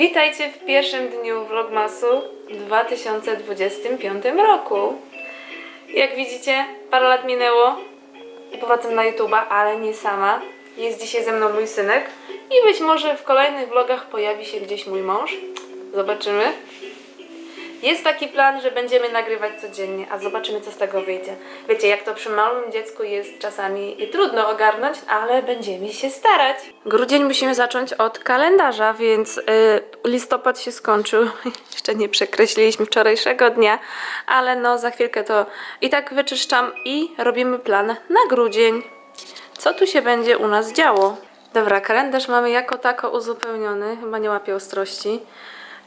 Witajcie w pierwszym dniu Vlogmasu w 2025 roku. Jak widzicie, parę lat minęło i powracam na YouTube'a, ale nie sama. Jest dzisiaj ze mną mój synek i być może w kolejnych vlogach pojawi się gdzieś mój mąż. Zobaczymy. Jest taki plan, że będziemy nagrywać codziennie, a zobaczymy, co z tego wyjdzie. Wiecie, jak to przy małym dziecku jest czasami trudno ogarnąć, ale będziemy się starać. Grudzień musimy zacząć od kalendarza, więc y, listopad się skończył. Jeszcze nie przekreśliliśmy wczorajszego dnia, ale no za chwilkę to i tak wyczyszczam i robimy plan na grudzień. Co tu się będzie u nas działo? Dobra, kalendarz mamy jako tako uzupełniony, chyba nie łapie ostrości.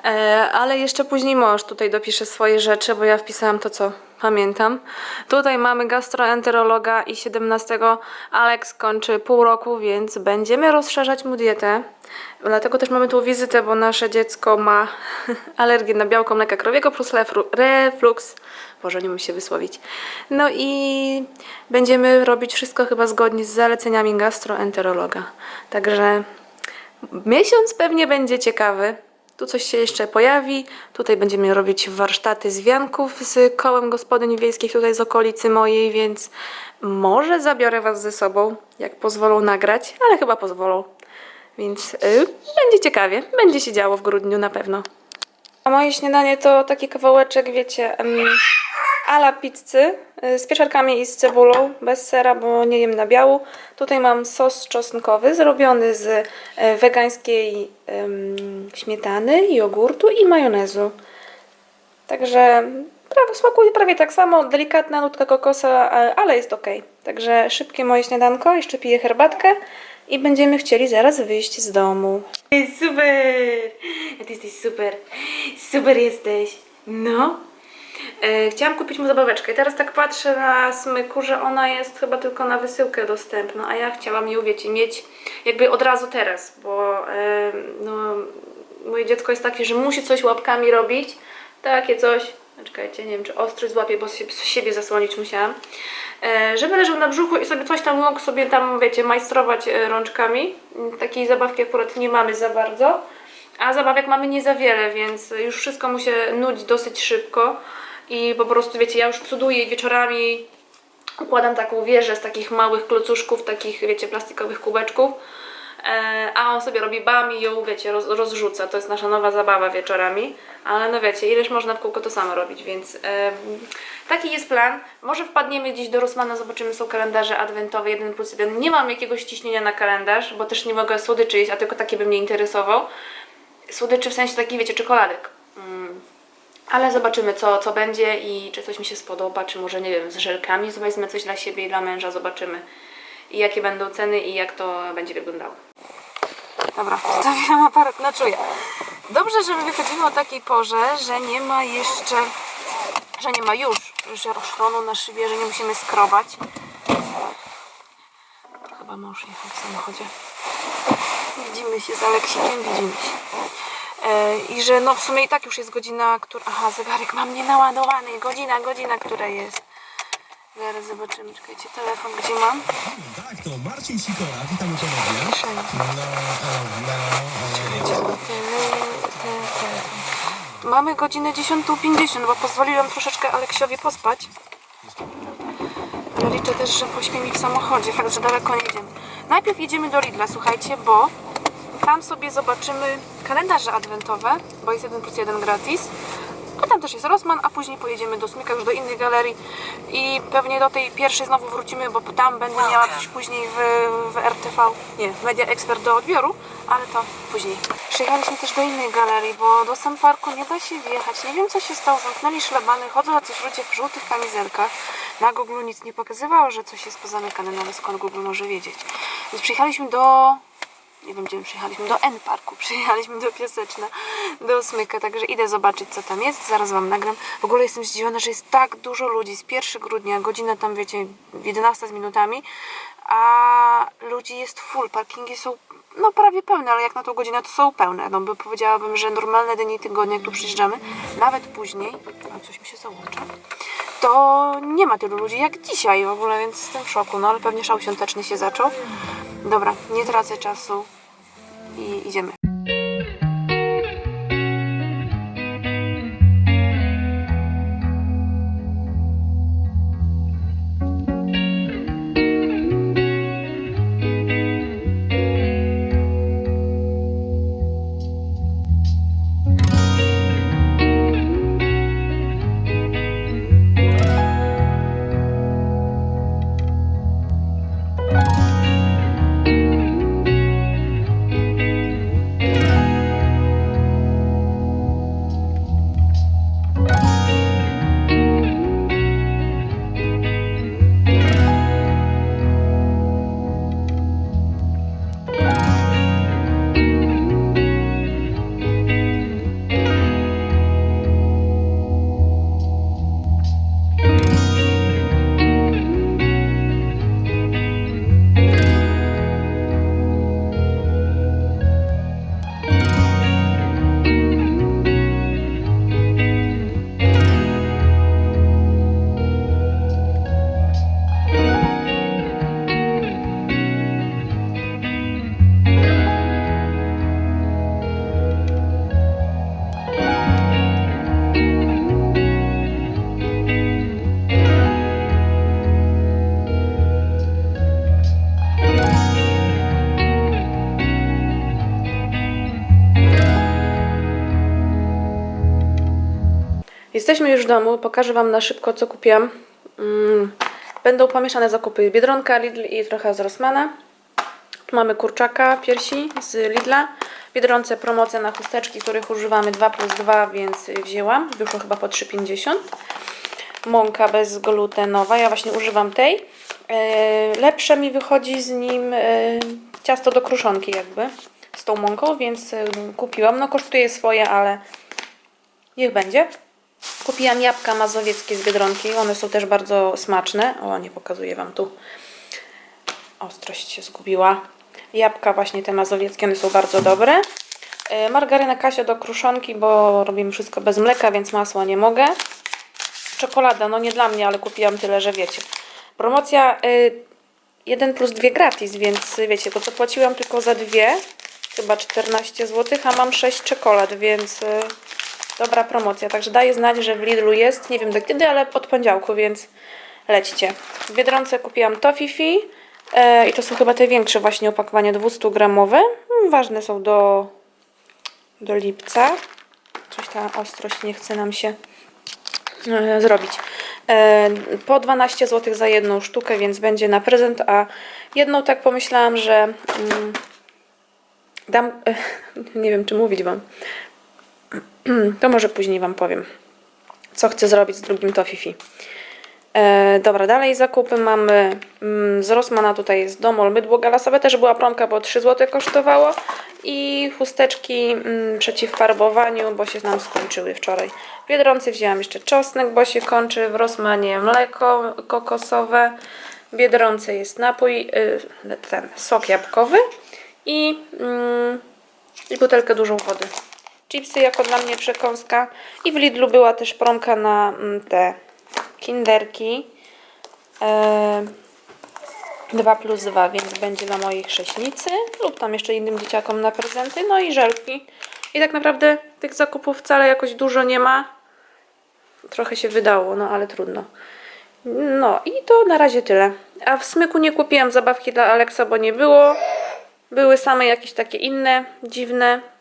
E, ale jeszcze później mąż tutaj dopisze swoje rzeczy, bo ja wpisałam to, co pamiętam. Tutaj mamy gastroenterologa i 17 Alex kończy pół roku, więc będziemy rozszerzać mu dietę. Dlatego też mamy tu wizytę, bo nasze dziecko ma alergię na białko mleka krowiego plus reflu- reflux. Boże, nie umiem się wysłowić. No i będziemy robić wszystko chyba zgodnie z zaleceniami gastroenterologa. Także Miesiąc pewnie będzie ciekawy. Tu coś się jeszcze pojawi. Tutaj będziemy robić warsztaty z wianków z kołem gospodyń wiejskich tutaj z okolicy mojej, więc może zabiorę Was ze sobą, jak pozwolą nagrać, ale chyba pozwolą. Więc y, będzie ciekawie. Będzie się działo w grudniu na pewno. A moje śniadanie to taki kawałeczek, wiecie, ala pizzy y, z pieczarkami i z cebulą, bez sera, bo nie jem na biału. Tutaj mam sos czosnkowy zrobiony z e, wegańskiej śmietany, jogurtu i majonezu. Także smakuje prawie tak samo, delikatna nutka kokosa, ale jest ok. Także szybkie moje śniadanko, jeszcze piję herbatkę i będziemy chcieli zaraz wyjść z domu. Super! Ty jesteś super. Super jesteś. No. E, chciałam kupić mu zabaweczkę i teraz tak patrzę na smyku, że ona jest chyba tylko na wysyłkę dostępna, a ja chciałam ją, wiecie, mieć jakby od razu teraz, bo e, no, moje dziecko jest takie, że musi coś łapkami robić, takie coś, czekajcie, nie wiem czy ostry złapie, bo siebie zasłonić musiałam, e, żeby leżał na brzuchu i sobie coś tam mógł sobie tam, wiecie, majstrować rączkami. Takiej zabawki akurat nie mamy za bardzo. A zabawek mamy nie za wiele, więc już wszystko mu się nudzi dosyć szybko. I po prostu, wiecie, ja już cuduję wieczorami układam taką wieżę z takich małych klocuszków, takich, wiecie, plastikowych kubeczków. E, a on sobie robi bam i ją, wiecie, roz, rozrzuca. To jest nasza nowa zabawa wieczorami. Ale no wiecie, ileż można w kółko to samo robić, więc e, taki jest plan. Może wpadniemy gdzieś do Rosmana, zobaczymy, są kalendarze adwentowe 1 plus 1. Nie mam jakiegoś ciśnienia na kalendarz, bo też nie mogę słodyczy jeść, a tylko taki by mnie interesował. Słodyczy w sensie takich, wiecie, czekoladek. Mm. Ale zobaczymy, co, co będzie i czy coś mi się spodoba, czy może, nie wiem, z żelkami wezmę coś dla siebie i dla męża, zobaczymy. I jakie będą ceny i jak to będzie wyglądało. Dobra, wstawiłam aparat na czuję. Dobrze, że my wychodzimy o takiej porze, że nie ma jeszcze, że nie ma już, już na szybie, że nie musimy skrobać. Chyba mąż jechał w samochodzie. Widzimy się z Aleksikiem, widzimy się. E, I że no w sumie i tak już jest godzina, która... Aha, zegarek mam nienaładowany. Godzina, godzina, która jest. Zaraz zobaczymy, czekajcie, telefon gdzie mam? Tak, to Marcin Sikora, witamy ponownie. No, no, no. Mamy godzinę 10.50, bo pozwoliłam troszeczkę Aleksiowi pospać. Ale liczę też, że pośpię mi w samochodzie, fakt, że daleko nie jedziemy. Najpierw jedziemy do Lidla, słuchajcie, bo tam sobie zobaczymy kalendarze adwentowe, bo jest 1 plus 1 gratis. A tam też jest Rossmann, a później pojedziemy do Smyka, już do innych galerii i pewnie do tej pierwszej znowu wrócimy, bo tam będę miała coś później w, w RTV, nie, w Media Expert do odbioru, ale to później. Przyjechaliśmy też do innej galerii, bo do Sun Parku nie da się wjechać. Nie wiem co się stało, zamknęli szlabany, chodzą jacyś ludzie w żółtych kamizelkach. Na Google nic nie pokazywało, że coś jest pozamykane, no ale skąd Google może wiedzieć. Więc przyjechaliśmy do nie wiem gdzie my przyjechaliśmy, do N Parku, przyjechaliśmy do Piaseczna, do Smyka, także idę zobaczyć co tam jest, zaraz Wam nagram. W ogóle jestem zdziwiona, że jest tak dużo ludzi, z 1 grudnia, godzina tam wiecie, 11 z minutami, a ludzi jest full, parkingi są no prawie pełne, ale jak na tą godzinę to są pełne, no bo powiedziałabym, że normalne dni tygodnia, jak tu przyjeżdżamy, nawet później, a coś mi się załącza, to nie ma tylu ludzi jak dzisiaj w ogóle, więc jestem w szoku, no ale pewnie szał świąteczny się zaczął. Dobra, nie tracę czasu i idziemy. Jesteśmy już w domu, pokażę Wam na szybko, co kupiłam. Mm, Będą pomieszane zakupy Biedronka, Lidl i trochę z Rossmana. Tu mamy kurczaka, piersi z Lidla. Biedronce promocja na chusteczki, których używamy 2 plus 2, więc wzięłam. Wyszło chyba po 3,50. Mąka bezglutenowa, ja właśnie używam tej. E, lepsze mi wychodzi z nim e, ciasto do kruszonki jakby z tą mąką, więc e, kupiłam. No kosztuje swoje, ale niech będzie. Kupiłam jabłka mazowieckie z Biedronki. One są też bardzo smaczne. O, nie pokazuję Wam tu. Ostrość się zgubiła. Jabłka właśnie te mazowieckie, one są bardzo dobre. E, Margarynę Kasia do kruszonki, bo robimy wszystko bez mleka, więc masła nie mogę. Czekolada, no nie dla mnie, ale kupiłam tyle, że wiecie. Promocja y, 1 plus 2 gratis, więc wiecie, to co płaciłam tylko za dwie, chyba 14 zł, a mam 6 czekolad, więc y, dobra promocja. Także daję znać, że w Lidlu jest, nie wiem do kiedy, ale od poniedziałku, więc lećcie. W Biedronce kupiłam Tofifi y, i to są chyba te większe właśnie opakowania 200 gramowe. Mm, Ważne są do, do lipca. Coś ta ostrość nie chce nam się e, zrobić. E, Po 12 zł za jedną sztukę, więc będzie na prezent, a jedną tak pomyślałam, że mm, dam, e, nie wiem czy mówić Wam, to może później Wam powiem, co chcę zrobić z drugim Tofifi. E, dobra, dalej zakupy mamy mm, z Rossmana, tutaj jest domol mydło galasowe, też była promka, bo 3 zł kosztowało i chusteczki mm, przeciw farbowaniu, bo się nam skończyły wczoraj. W Biedronce wzięłam jeszcze czosnek, bo się kończy, w Rossmanie mleko kokosowe, w Biedronce jest napój, y, ten sok jabłkowy i, mm, i butelkę dużą wody. Chipsy jako dla mnie przekąska i w Lidlu była też promka na mm, te kinderki. E, 2 plus 2, więc będzie dla mojej chrześnicy lub tam jeszcze innym dzieciakom na prezenty. No i żelki. I tak naprawdę tych zakupów wcale jakoś dużo nie ma. Trochę się wydało, no ale trudno. No i to na razie tyle. A w smyku nie kupiłam zabawki dla Aleksa, bo nie było. Były same jakieś takie inne, dziwne,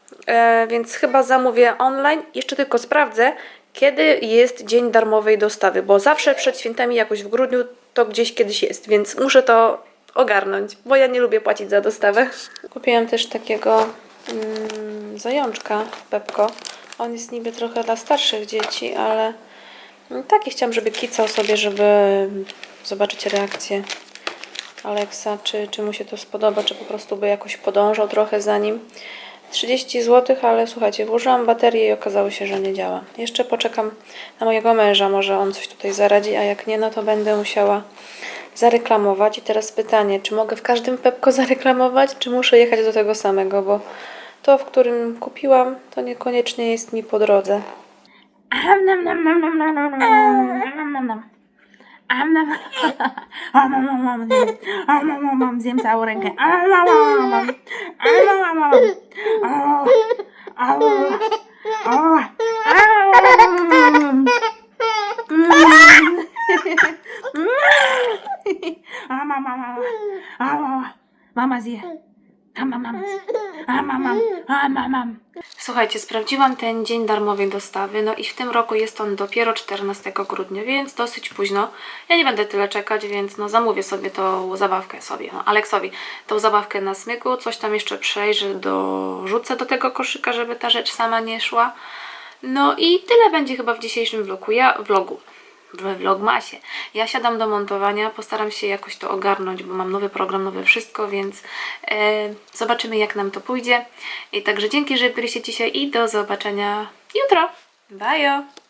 więc chyba zamówię online. Jeszcze tylko sprawdzę, kiedy jest dzień darmowej dostawy, bo zawsze przed świętami jakoś w grudniu to gdzieś kiedyś jest, więc muszę to ogarnąć, bo ja nie lubię płacić za dostawę. Kupiłam też takiego mm, zajączka w Pepko. On jest niby trochę dla starszych dzieci, ale taki chciałam, żeby kicał sobie, żeby zobaczyć reakcję Aleksa, czy, czy mu się to spodoba, czy po prostu by jakoś podążał trochę za nim. 30 zł, ale słuchajcie, włożyłam baterię i okazało się, że nie działa. Jeszcze poczekam na mojego męża, może on coś tutaj zaradzi, a jak nie, no to będę musiała zareklamować. I teraz pytanie, czy mogę w każdym Pepko zareklamować, czy muszę jechać do tego samego, bo to, w którym kupiłam, to niekoniecznie jest mi po drodze. Mama sie. Am am, am. Am, am, am. Słuchajcie, sprawdziłam ten dzień darmowej dostawy, no i w tym roku jest on dopiero 14 grudnia, więc dosyć późno. Ja nie będę tyle czekać, więc no zamówię sobie tą zabawkę sobie, no Aleksowi, tą zabawkę na smyku, coś tam jeszcze przejrzę, dorzucę do tego koszyka, żeby ta rzecz sama nie szła. No i tyle będzie chyba w dzisiejszym vlogu. Ja vlogu. We vlogmasie. Ja siadam do montowania, postaram się jakoś to ogarnąć, bo mam nowy program, nowe wszystko, więc e, zobaczymy jak nam to pójdzie. I także dzięki, że byliście dzisiaj i do zobaczenia jutro. Bye!